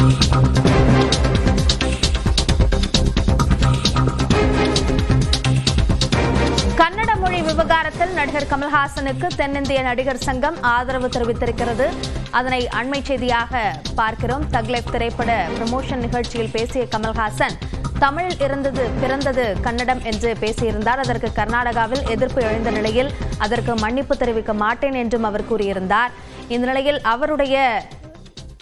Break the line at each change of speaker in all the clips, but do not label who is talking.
கன்னட மொழி விவகாரத்தில் நடிகர் கமல்ஹாசனுக்கு தென்னிந்திய நடிகர் சங்கம் ஆதரவு தெரிவித்திருக்கிறது. அதனை அண்மை செய்தியாக பார்க்கிறோம். தக்லெப் திரைப்பட ப்ரமோஷன் நிகழ்ச்சியில் பேசிய கமல்ஹாசன் தமிழ் இருந்தது பிறந்தது கன்னடம் என்று பேசியிருந்தார். அதற்கு கர்நாடகாவில் எதிர்ப்பு எழுந்த நிலையில் அதற்கு மன்னிப்பு தெரிவிக்க மாட்டேன் என்றும் அவர் கூறியிருந்தார். இந்த நிலையில் அவருடைய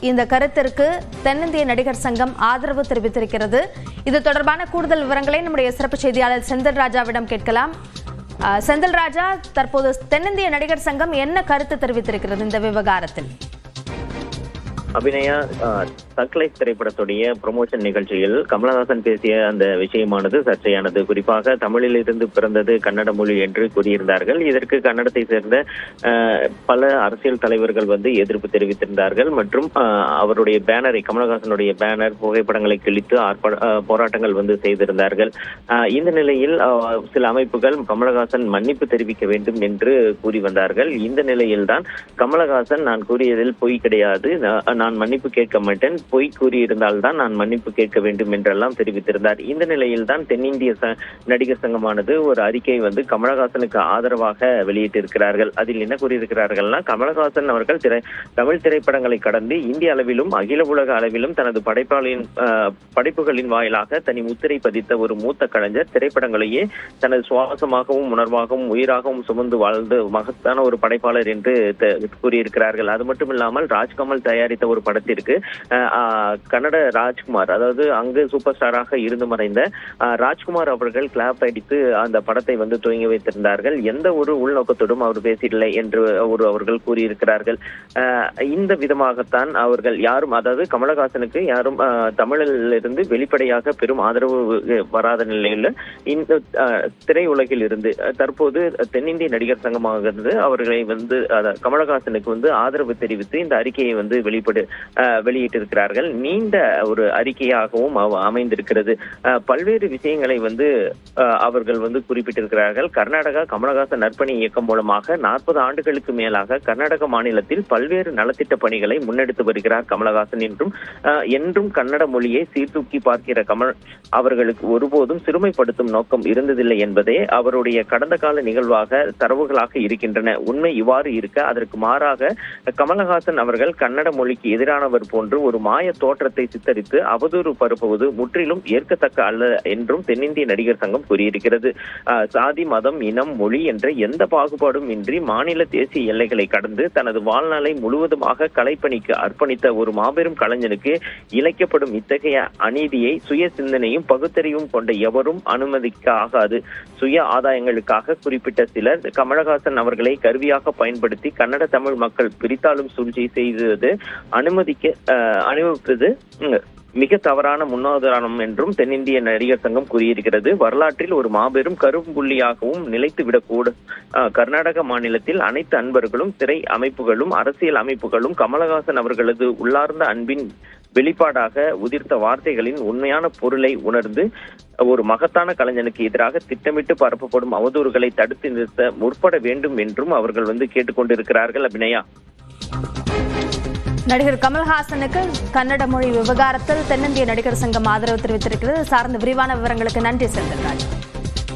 இந்த கருத்திற்கு தென்னிந்திய நடிகர் சங்கம் ஆதரவு தெரிவித்திருக்கிறது. இது தொடர்பான கூடுதல் விவரங்களை நம்முடைய சிறப்பு செய்தியாளர் செந்தில் ராஜாவிடம் கேட்கலாம். செந்தில் ராஜா தற்போது தென்னிந்திய நடிகர் சங்கம் என்ன கருத்து தெரிவித்திருக்கிறது இந்த விவகாரத்தில்?
அபிநயா சக்லைஸ் திரைப்படத்துடைய ப்ரொமோஷன் நிகழ்ச்சியில் கமலஹாசன் பேசிய அந்த விஷயமானது சர்ச்சையானது. குறிப்பாக தமிழில் இருந்து பிறந்தது கன்னட மொழி என்று கூறியிருந்தார்கள். இதற்கு கன்னடத்தை சேர்ந்த பல அரசியல் தலைவர்கள் வந்து எதிர்ப்பு தெரிவித்திருந்தார்கள். மற்றும் அவருடைய பேனரை கமலஹாசனுடைய பேனர் புகைப்படங்களை கிழித்து ஆர்ப்பா- போராட்டங்கள் வந்து செய்திருந்தார்கள். இந்த நிலையில் சில அமைப்புகள் கமலஹாசன் மன்னிப்பு தெரிவிக்க வேண்டும் என்று கூறி வந்தார்கள். இந்த நிலையில்தான் கமலஹாசன் நான் கூறியதில் பொய் கிடையாது. நான் மன்னிப்பு கேட்க மாட்டேன். பொய் கூறியிருந்தால்தான் நான் மன்னிப்பு கேட்க வேண்டும் என்றெல்லாம் தெரிவித்திருந்தார். இந்த நிலையில் தான் தென்னிந்திய ச- நடிகர் சங்கமானது ஒரு அறிக்கை வந்து கமலஹாசனுக்கு ஆதரவாக வெளியிட்டிருக்கிறார்கள். அதில் என்ன கூறியிருக்கிறார்கள்னா கமலஹாசன் அவர்கள் திரை தமிழ் திரைப்படங்களை கடந்து இந்திய அளவிலும் அகில உலக அளவிலும் தனது படைப்பாளின் படைப்புகளின் வாயிலாக தனி முத்திரை பதித்த ஒரு மூத்த கலைஞர் திரைப்படங்களையே தனது சுவாசமாகவும் உணர்வாகவும் உயிராகவும் சுமந்து வாழ்ந்து மகத்தான ஒரு படைப்பாளர் என்று த- கூறியிருக்கிறார்கள். அது மட்டும் இல்லாமல் ராஜ்கமல் தயாரித்த ஒரு படத்திற்கு கன்னட ராஜ்குமார் அதாவது அங்கு சூப்பர் ஸ்டாராக இருந்து மறைந்த ராஜ்குமார் அவர்கள் கிளாப் அடித்து அந்த படத்தை வந்து துவங்கி வைத்திருந்தார்கள். எந்த ஒரு உள்நோக்கத்தோடும் அவர் பேசியில்லை என்று ஒரு அவர்கள் கூறியிருக்கிறார்கள். இந்த விதமாகத்தான் அவர்கள் யாரும் அதாவது கமலஹாசனுக்கு யாரும் தமிழிலிருந்து வெளிப்படையாக பெரும் ஆதரவு வராத நிலையில் இந்த திரையுலகில் இருந்து தற்போது தென்னிந்திய நடிகர் சங்கமாக இருந்து அவர்களை வந்து கமலஹாசனுக்கு வந்து ஆதரவு தெரிவித்து இந்த அறிக்கையை வந்து வெளிப்படு அஹ், வெளியிட்டிருக்கிறார்கள். நீண்ட ஒரு அறிக்கையாகவும் அமைந்திருக்கிறது. பல்வேறு விஷயங்களை வந்து அவர்கள் வந்து குறிப்பிட்டிருக்கிறார்கள். கர்நாடகா கமலஹாசன் நற்பணி இயக்கம் மூலமாக நாற்பது ஆண்டுகளுக்கு மேலாக கர்நாடக மாநிலத்தில் பல்வேறு நலத்திட்ட பணிகளை முன்னெடுத்து வருகிறார் கமலஹாசன் என்றும் என்றும் கன்னட மொழியை சீர்தூக்கி பார்க்கிற கமல் அவர்களுக்கு ஒருபோதும் சிறுமைப்படுத்தும் நோக்கம் இருந்ததில்லை என்பதே அவருடைய கடந்த கால நிகழ்வாக தரவுகளாக இருக்கின்றன. உண்மை இவ்வாறு இருக்க அதற்கு மாறாக கமலஹாசன் அவர்கள் கன்னட மொழிக்கு எதிரானவர் போன்று ஒரு மாய தோற்றத்தை சித்தரித்து அவதூறு பரப்புவது முற்றிலும் ஏற்கத்தக்க அல்ல என்றும் தென்னிந்திய நடிகர் சங்கம் கூறியிருக்கிறது. சாதி மதம் இனம் மொழி என்ற எந்த பாகுபாடும் இன்றி மாநில தேசிய எல்லைகளை கடந்து தனது வாழ்நாளை முழுவதுமாக கலைப்பணிக்கு அர்ப்பணித்த ஒரு மாபெரும் கலைஞனுக்கு இழைக்கப்படும் இத்தகைய அநீதியை சுய சிந்தனையும் பகுத்தறிவும் கொண்ட எவரும் அனுமதிக்க ஆகாது. சுய ஆதாயங்களுக்காக குறிப்பிட்ட சிலர் கமலஹாசன் அவர்களை கருவியாக பயன்படுத்தி கன்னட தமிழ் மக்கள் பிரித்தாளும் சூழ்ச்சி செய்தது அனுமதிக்க அனுமதிப்பது மிக தவறான முன்னோதாரணம் என்றும் தென்னிந்திய நடிகர் சங்கம் கூறியிருக்கிறது. வரலாற்றில் ஒரு மாபெரும் கரும்புள்ளியாகவும் நிலைத்துவிடக்கூட அஹ், கர்நாடக மாநிலத்தில் அனைத்து அன்பர்களும் திரை அமைப்புகளும் அரசியல் அமைப்புகளும் கமலஹாசன் அவர்களது உள்ளார்ந்த அன்பின் வெளிப்பாடாக உதிர்த்த வார்த்தைகளின் உண்மையான பொருளை உணர்ந்து ஒரு மகத்தான கலைஞனுக்கு எதிராக திட்டமிட்டு பரப்பப்படும் அவதூறுகளை தடுத்து நிறுத்த முற்பட வேண்டும் என்றும் அவர்கள் வந்து கேட்டுக்கொண்டிருக்கிறார்கள் அபிநயா.
நடிகர் கமல்ஹாசனுக்கு கன்னட மொழி விவகாரத்தில் தென்னிந்திய நடிகர் சங்கம் ஆதரவு தெரிவித்திருக்கிறது. சார்ந்த விரிவான விவரங்களுக்கு நன்றி செல்வராஜ்